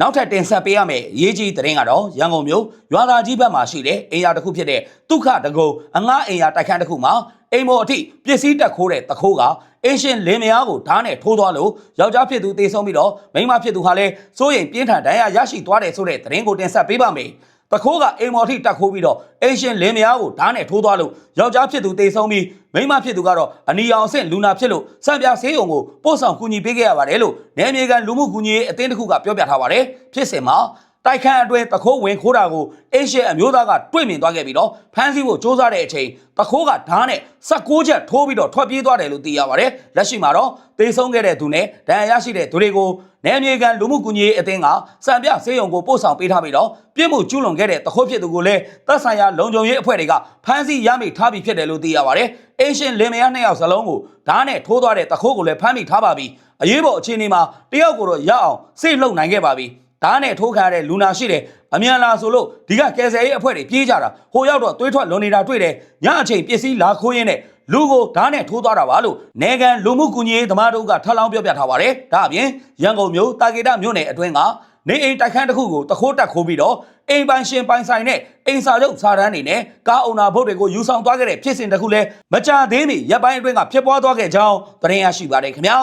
နောက်ထပ်တင်ဆက်ပေးရမယ့်ရေးကြီးသတင်းကတော့ရန်ကုန်မြို့ရွာသားကြီးဘက်မှာရှိတဲ့အိမ်ယာတစ်ခုဖြစ်တဲ့ဒုက္ခတကုံအငှားအိမ်ယာတိုက်ခန်းတစ်ခုမှာအိမ်မော်အထိပစ္စည်းတက်ခိုးတဲ့တခိုးကအင်းရှင်လင်းမယားကိုဓာတ်နဲ့ထိုးသွားလို့ယောက်ျားဖြစ်သူတေဆုံးပြီးတော့မိန်းမဖြစ်သူဟာလည်းစိုးရိမ်ပြင်းထန်ဒဏ်ရာရရှိသွားတယ်ဆိုတဲ့သတင်းကိုတင်ဆက်ပေးပါမယ် တခိုးကအိမ်မော်ထိတက်ခိုးပြီးတော့အင်းရှင်လင်းမယားကိုဓာတ်နဲ့ထိုးသွားလို့ယောက်ျားဖြစ်သူတေဆုံးပြီးမိန်းမဖြစ်သူကတော့အနီရောင်အဆင့်လူနာဖြစ်လို့စံပြဆေးရုံကိုပို့ဆောင်ကူညီပေးခဲ့ရပါတယ်လို့နယ်မြေကန်လူမှုကူညီရေးအသင်းတစ်ခုကပြောပြထားပါတယ်ဖြစ်စဉ်မှာ တိုက်ခန်းအတွင်းတခိုးဝင်ခိုးတာကိုအင်းရှင်အမျိုးသားကတွေ့မြင်သွားခဲ့ပြီးတော့ဖမ်းဆီးဖို့စ조사တဲ့အချိန်တခိုးကဓာတ်နဲ့16ချက်ထိုးပြီးတော့ထွက်ပြေးသွားတယ်လို့သိရပါတယ်လက်ရှိမှာတော့တေဆုံးခဲ့တဲ့သူနဲ့ဒဏ်ရာရရှိတဲ့သူတွေကိုနယ်မြေကန်လူမှုကူညီရေးအသင်းကစံပြဆေးရုံကိုပို့ဆောင်ပေးထားပြီးတော့ပြစ်မှုကျူးလွန်ခဲ့တဲ့တခိုးဖြစ်သူကိုလည်းသက်ဆိုင်ရာလုံခြုံရေးအဖွဲ့တွေကဖမ်းဆီးရမိထားပြီးဖြစ်တယ်လို့သိရပါတယ်အင်းရှင်လင်မယားနှစ်ယောက်စလုံးကိုဓာတ်နဲ့ထိုးသွားတဲ့တခိုးကိုလည်းဖမ်းမိထားပါပြီအရေးပေါ်အခြေအနေမှာတယောက်ကိုတော့ရအောင်စိတ်လှုပ်နိုင်ခဲ့ပါပြီ ဓာတ်နဲ့ထိုးခံရတဲ့လူနာရှိတယ်အမြန်လာဆိုလို့ဒီကကယ်ဆယ်ရေးအဖွဲ့တွေပြေးကြတာဟိုရောက်တော့သွေးထွက်လွန်နေတာတွေ့တယ်ညအချိန်ပစ္စည်းလာခိုးရင်းနဲ့လူကိုဓာတ်နဲ့ထိုးသွားတာပါလို့နေကန်လူမှုကူညီရေးသမားတို့ကထပ်လောင်းပြောပြထားပါတယ်ဒါအပြင်ရန်ကုန်မြို့တာကေတမြို့နယ်အတွင်းကနေအိမ်တိုက်ခန်းတစ်ခုကိုတခိုးတက်ခိုးပြီးတော့အိမ်ပိုင်ရှင်ပိုင်ဆိုင်နဲ့အိမ်စာချုပ်စာတမ်းတွေနဲ့ကားအုံနာဘုတ်တွေကိုယူဆောင်သွားခဲ့တဲ့ဖြစ်စဉ်တစ်ခုလဲမကြသေးမီရပ်ပိုင်းအတွင်းကဖြစ်ပွားသွားခဲ့ကြောင်းသတင်းရရှိပါတယ်ခင်ဗျာ